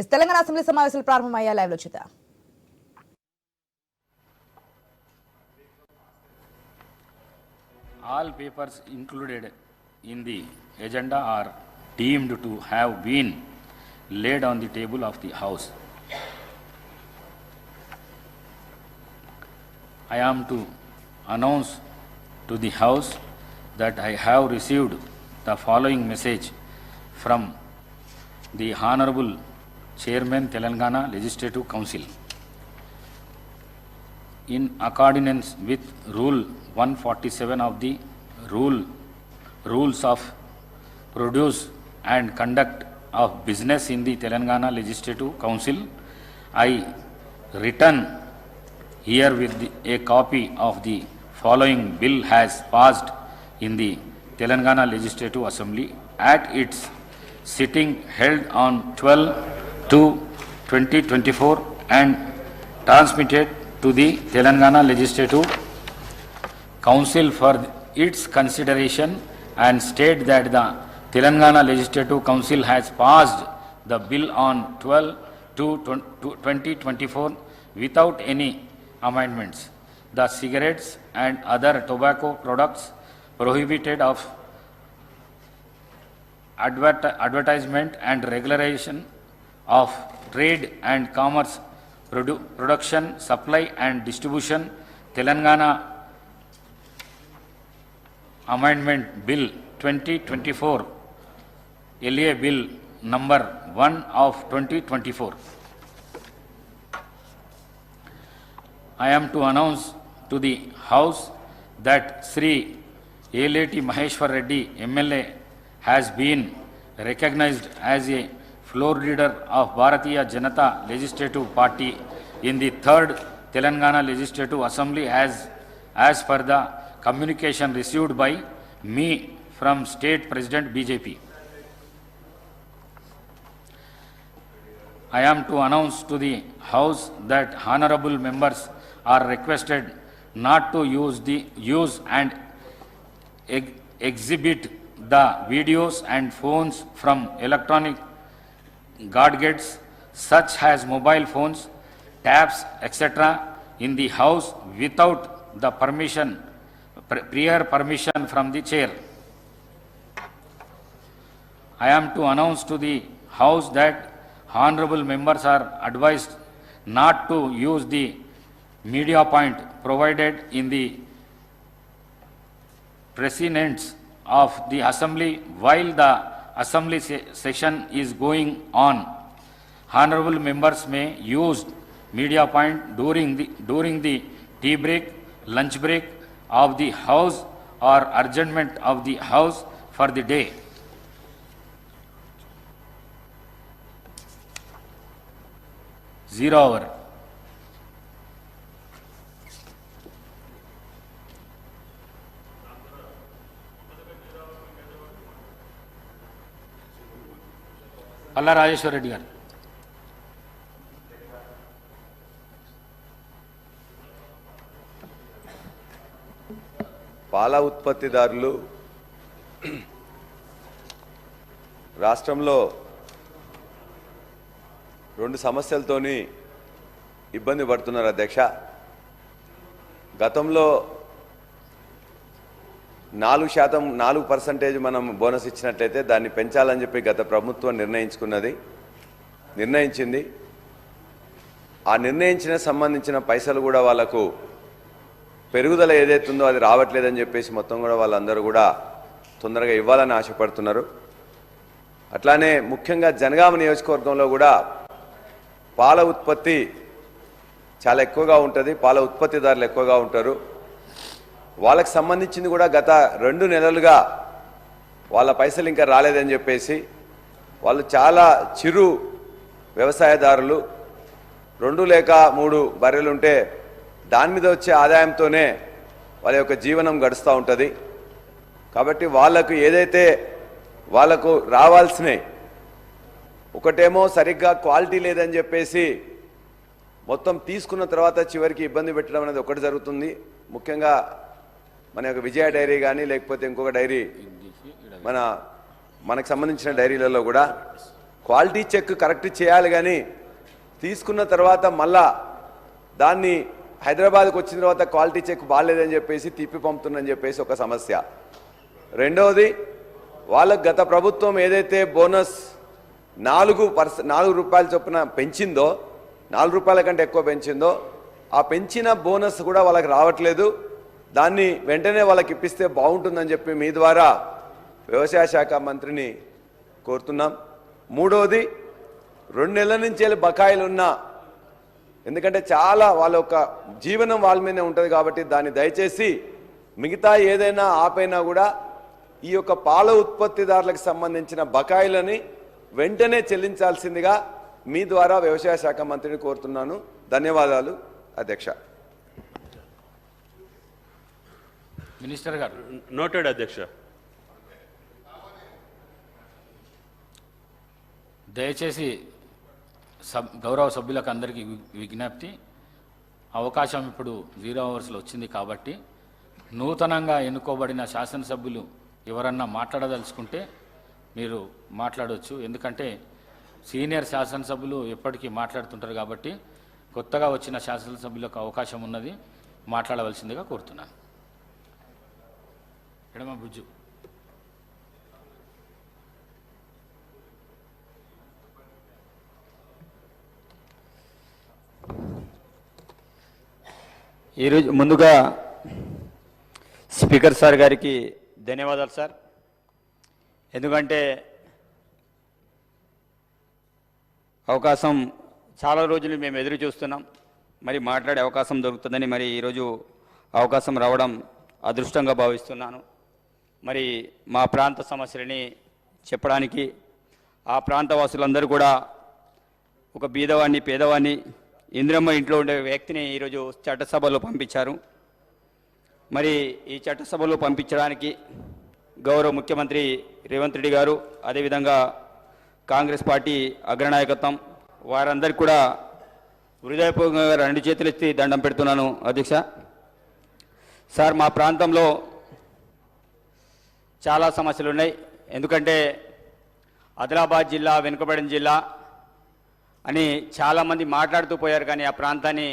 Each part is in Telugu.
ఎస్ తెలంగాణ అసెంబ్లీ సమావేశాలు ప్రారంభమయ్యా లైవ్లో చూద్దాం All papers included in the agenda are deemed to have been laid on the table of the House. I am to announce to the House that I have received the following message from the Honorable Chairman Telangana Legislative Council. in accordance with Rule 147 of the Rule, Rules of Produce and Conduct of Business in the Telangana Legislative Council, I return here with the- a copy of the following bill has passed in the Telangana Legislative Assembly at its sitting held on 12 to 2024 and transmitted to the Telangana Legislative Council for its consideration and state that the Telangana Legislative Council has passed the bill on 12 to 2024 without any amendments. The cigarettes and other tobacco products prohibited of advert- advertisement and regularization of trade and commerce, produ- production, supply and distribution, Telangana Amendment Bill 2024, LA Bill number 1 of 2024. I am to announce to the House that Sri Eleti Maheshwar Reddy MLA has been recognized as a floor leader of Bharatiya Janata Legislative Party in the third Telangana Legislative Assembly as, as per the communication received by me from State President BJP. I am to announce to the House that honorable members are requested not to use the, use and ex- exhibit the videos and phones from electronic gadgets such as mobile phones, tabs, etc. in the house without the permission, prior permission from the chair. I am to announce to the House that honorable members are advised not to use the media point provided in the precedents of the assembly while the assembly se- session is going on. Honorable members may use media point during the, during the tea break, lunch break of the house or adjournment of the house for the day. Zero hour. Palla Rajeshwara Reddy గారు. పాల ఉత్పత్తిదారులు రాష్ట్రంలో రెండు సమస్యలతోని ఇబ్బంది పడుతున్నారు అధ్యక్ష. గతంలో నాలుగు శాతం నాలుగు పర్సంటేజ్ మనం బోనస్ ఇచ్చినట్లయితే దాన్ని పెంచాలని చెప్పి గత ప్రభుత్వం నిర్ణయించుకున్నది నిర్ణయించింది. ఆ నిర్ణయించిన సంబంధించిన పైసలు కూడా వాళ్ళకు పెరుగుదల ఏదైతుందో అది రావట్లేదని చెప్పేసి మొత్తం కూడా వాళ్ళందరూ కూడా తొందరగా ఇవ్వాలని ఆశపడుతున్నారు. అట్లానే ముఖ్యంగా జనగామ నియోజకవర్గంలో కూడా పాల ఉత్పత్తి చాలా ఎక్కువగా ఉంటుంది పాల ఉత్పత్తిదారులు ఎక్కువగా ఉంటారు. వాళ్ళకి సంబంధించింది కూడా గత రెండు నెలలుగా వాళ్ళ పైసలు ఇంకా రాలేదని చెప్పేసి వాళ్ళు చాలా చిరు వ్యవసాయదారులు రెండు లేక మూడు బర్రెలు ఉంటే దాని మీద వచ్చే ఆదాయంతోనే వాళ్ళ యొక్క జీవనం గడుస్తూ ఉంటుంది. కాబట్టి వాళ్ళకు ఏదైతే వాళ్ళకు రావాల్సినవి ఒకటేమో సరిగ్గా క్వాలిటీ లేదని చెప్పేసి మొత్తం తీసుకున్న తర్వాత చివరికి ఇబ్బంది పెట్టడం అనేది ఒకటి జరుగుతుంది. ముఖ్యంగా మన యొక్క విజయ డైరీ కానీ లేకపోతే ఇంకొక డైరీ మన మనకు సంబంధించిన డైరీలలో కూడా క్వాలిటీ చెక్ కరెక్ట్ చేయాలి కానీ తీసుకున్న తర్వాత మళ్ళా దాన్ని హైదరాబాద్కి వచ్చిన తర్వాత క్వాలిటీ చెక్ బాగాలేదని చెప్పేసి తిప్పి పంపుతుందని చెప్పేసి ఒక సమస్య. రెండవది వాళ్ళకు గత ప్రభుత్వం ఏదైతే బోనస్ నాలుగు పర్స నాలుగు రూపాయల చొప్పున పెంచిందో నాలుగు రూపాయల కంటే ఎక్కువ పెంచిందో ఆ పెంచిన బోనస్ కూడా వాళ్ళకి రావట్లేదు. దాన్ని వెంటనే వాళ్ళకి ఇప్పిస్తే బాగుంటుందని చెప్పి మీ ద్వారా వ్యవసాయ శాఖ మంత్రిని కోరుతున్నాం. మూడవది రెండు నెలల నుంచి వెళ్ళి బకాయిలు ఉన్నా ఎందుకంటే చాలా వాళ్ళ యొక్క జీవనం వాళ్ళ మీదనే ఉంటుంది కాబట్టి దాన్ని దయచేసి మిగతా ఏదైనా ఆపైనా కూడా ఈ యొక్క పాల ఉత్పత్తిదారులకు సంబంధించిన బకాయిలని వెంటనే చెల్లించాల్సిందిగా మీ ద్వారా వ్యవసాయ శాఖ మంత్రిని కోరుతున్నాను. ధన్యవాదాలు అధ్యక్ష. మినిస్టర్ గారు. నోటెడ్ అధ్యక్ష. దయచేసి సబ్ గౌరవ సభ్యులకు అందరికీ విజ్ఞప్తి. అవకాశం ఇప్పుడు జీరో అవర్స్లో వచ్చింది కాబట్టి నూతనంగా ఎన్నుకోబడిన శాసనసభ్యులు ఎవరన్నా మాట్లాడదలుచుకుంటే మీరు మాట్లాడవచ్చు ఎందుకంటే సీనియర్ శాసనసభ్యులు ఎప్పటికీ మాట్లాడుతుంటారు కాబట్టి కొత్తగా వచ్చిన శాసనసభ్యులకు అవకాశం ఉన్నది మాట్లాడవలసిందిగా కోరుతున్నాను. ఎడమ బుజ్జు ఈరోజు ముందుగా స్పీకర్ సార్ గారికి ధన్యవాదాలు సార్. ఎందుకంటే అవకాశం చాలా రోజులు మేము ఎదురు చూస్తున్నాం. మరి మాట్లాడే అవకాశం దొరుకుతుందని మరి ఈరోజు అవకాశం రావడం అదృష్టంగా భావిస్తున్నాను. మరి మా ప్రాంత సమస్యలని చెప్పడానికి ఆ ప్రాంత వాసులందరూ కూడా ఒక బీదవాణ్ణి పేదవాణ్ణి ఇంద్రమ్మ ఇంట్లో ఉండే వ్యక్తిని ఈరోజు చట్టసభలో పంపించారు. మరి ఈ చట్టసభలో పంపించడానికి గౌరవ ముఖ్యమంత్రి రేవంత్ రెడ్డి గారు అదేవిధంగా కాంగ్రెస్ పార్టీ అగ్రనాయకత్వం వారందరికీ కూడా హృదయపూర్వకంగా రెండు చేతులు ఎత్తి దండం పెడుతున్నాను అధ్యక్ష. సార్ మా ప్రాంతంలో చాలా సమస్యలు ఉన్నాయి ఎందుకంటే ఆదిలాబాద్ జిల్లా వెనుకబడిన జిల్లా అని చాలామంది మాట్లాడుతూ పోయారు కానీ ఆ ప్రాంతాన్ని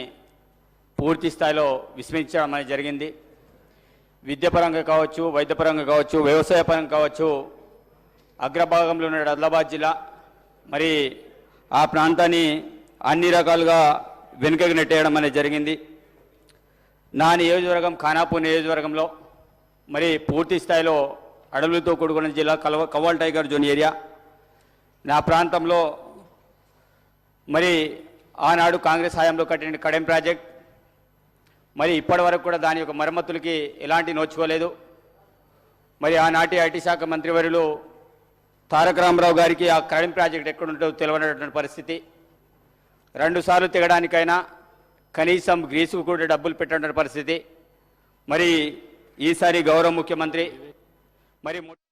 పూర్తి స్థాయిలో విస్మరించడం అనేది జరిగింది. విద్యాపరంగా కావచ్చు వైద్యపరంగా కావచ్చు వ్యవసాయపరంగా కావచ్చు అగ్రభాగంలో ఉన్న ఆదిలాబాద్ జిల్లా. మరి ఆ ప్రాంతాన్ని అన్ని రకాలుగా వెనుకకు నెట్టేయడం అనేది జరిగింది. నా నియోజకవర్గం ఖానాపూర్ నియోజకవర్గంలో మరి పూర్తి స్థాయిలో అడవులతో కూడుకున్న జిల్లా కలవ కవ్వాల్ టైగర్ జోన్ ఏరియా. నా ప్రాంతంలో మరి ఆనాడు కాంగ్రెస్ హయాంలో కట్టిన కడెం ప్రాజెక్ట్. మరి ఇప్పటి వరకు కూడా దాని యొక్క మరమ్మతులకి ఎలాంటి నోచుకోలేదు. మరి ఆనాటి ఐటీ శాఖ మంత్రివర్యులు తారక రామారావు గారికి ఆ కడెం ప్రాజెక్ట్ ఎక్కడుంటో తెలియనటువంటి పరిస్థితి. రెండుసార్లు తెగడానికైనా కనీసం గ్రీసుకు కూడా డబ్బులు పెట్టిన పరిస్థితి. మరి ఈసారి గౌరవ ముఖ్యమంత్రి మరి ము-